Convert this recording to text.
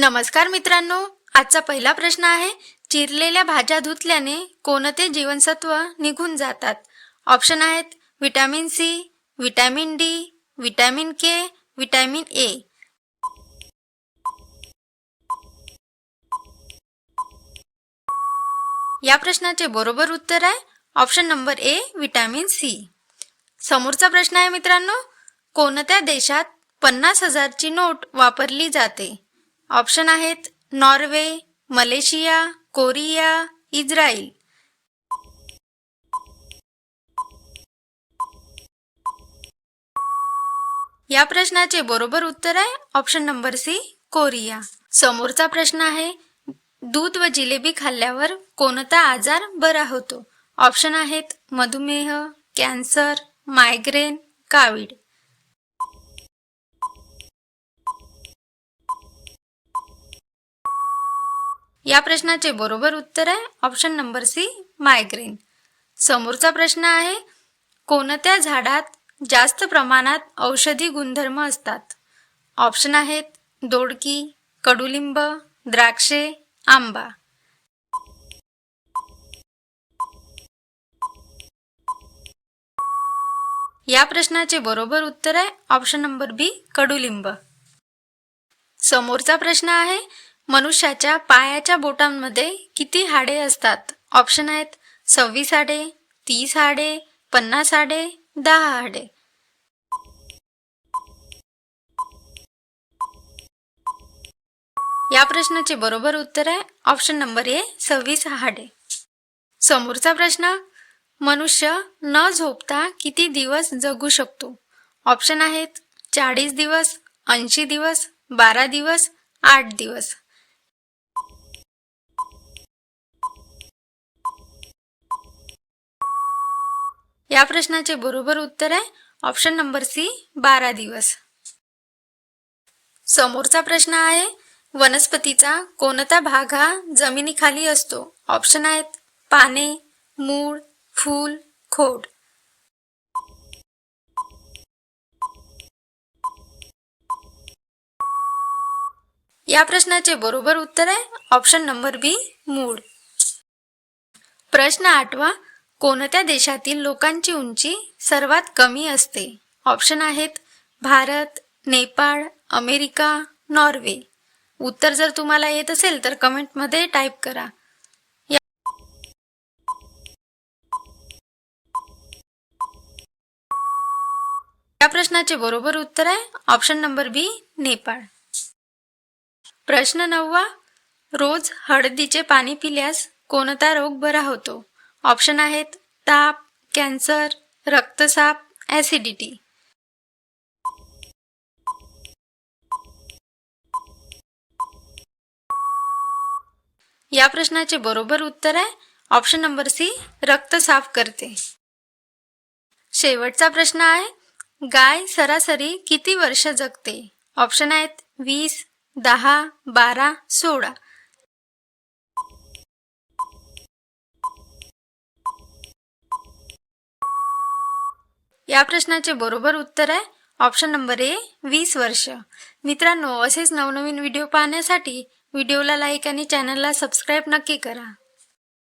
नमस्कार मित्रांनो आजचा पहिला प्रश्न आहे चिरलेल्या भाज्या धुतल्याने कोणते जीवनसत्व निघून जातात? ऑप्शन आहेत vitamin C vitamin D vitamin K vitamin A. या प्रश्नाचे बरोबर उत्तर आहे option number A vitamin C. समोरचा प्रश्न आहे मित्रांनो कोणत्या देशात पन्नास हजारची नोट वापरली जाते? ऑप्शन आहेत नॉर्वे मलेशिया कोरिया इस्रायल. या प्रश्नाचे बरोबर उत्तर आहे ऑप्शन नंबर सी कोरिया. समोरचा प्रश्न आहे दूध व जिलेबी खाल्ल्यावर कोणता आजार बरा होतो? ऑप्शन आहेत मधुमेह कॅन्सर मायग्रेन कावीड या प्रश्नाचे बरोबर उत्तर आहे. ऑप्शन नंबर सी मायग्रेन समोरचा प्रश्न आहे कोणत्या झाडात जास्त प्रमाणात औषधी गुणधर्म असतात? ऑप्शन आहेत दोडकी कडुलिंब द्राक्षे आंबा. या प्रश्नाचे बरोबर उत्तर आहे. ऑप्शन नंबर बी कडुलिंब. समोरचा प्रश्न आहे मनुष्याच्या पायाच्या बोटांमध्ये किती हाडे असतात? ऑप्शन आहेत सव्वीस हाडे तीस हाडे पन्नास हाडे दहा हाडे. या प्रश्नाचे बरोबर उत्तर आहे ऑप्शन नंबर ए सव्वीस हाडे. समोरचा प्रश्न मनुष्य न झोपता किती दिवस जगू शकतो? ऑप्शन आहेत चाळीस दिवस ऐंशी दिवस बारा दिवस आठ दिवस. या प्रश्नाचे बरोबर उत्तर आहे. ऑप्शन नंबर सी बारा दिवस. समोरचा प्रश्न आहे वनस्पतीचा कोणता भाग हा जमिनीखाली असतो? ऑप्शन आहेत पाने मूळ फूल खोड. या प्रश्नाचे बरोबर उत्तर आहे. ऑप्शन नंबर बी मूळ. प्रश्न आठवा कोणत्या देशातील लोकांची उंची सर्वात कमी असते? ऑप्शन आहेत भारत नेपाळ अमेरिका नॉर्वे. उत्तर जर तुम्हाला येत असेल तर कमेंटमध्ये टाईप करा. या- प्रश्नाचे बरोबर उत्तर आहे ऑप्शन नंबर बी नेपाळ. प्रश्न नववा रोज हळदीचे पाणी पिल्यास कोणता रोग बरा होतो? ऑप्शन आहेत ताप कॅन्सर रक्तसाप ॲसिडिटी. या प्रश्नाचे बरोबर उत्तर आहे ऑप्शन नंबर सी रक्त साफ करते. शेवटचा प्रश्न आहे गाय सरासरी किती वर्ष जगते? ऑप्शन आहेत वीस दहा बारा सोळा. या प्रश्नाचे बरोबर उत्तर आहे. ऑप्शन नंबर ए वीस वर्ष. मित्रांनो असेच नवनवीन व्हिडिओ पाहण्यासाठी व्हिडिओला लाईक आणि चॅनलला सबस्क्राईब नक्की करा.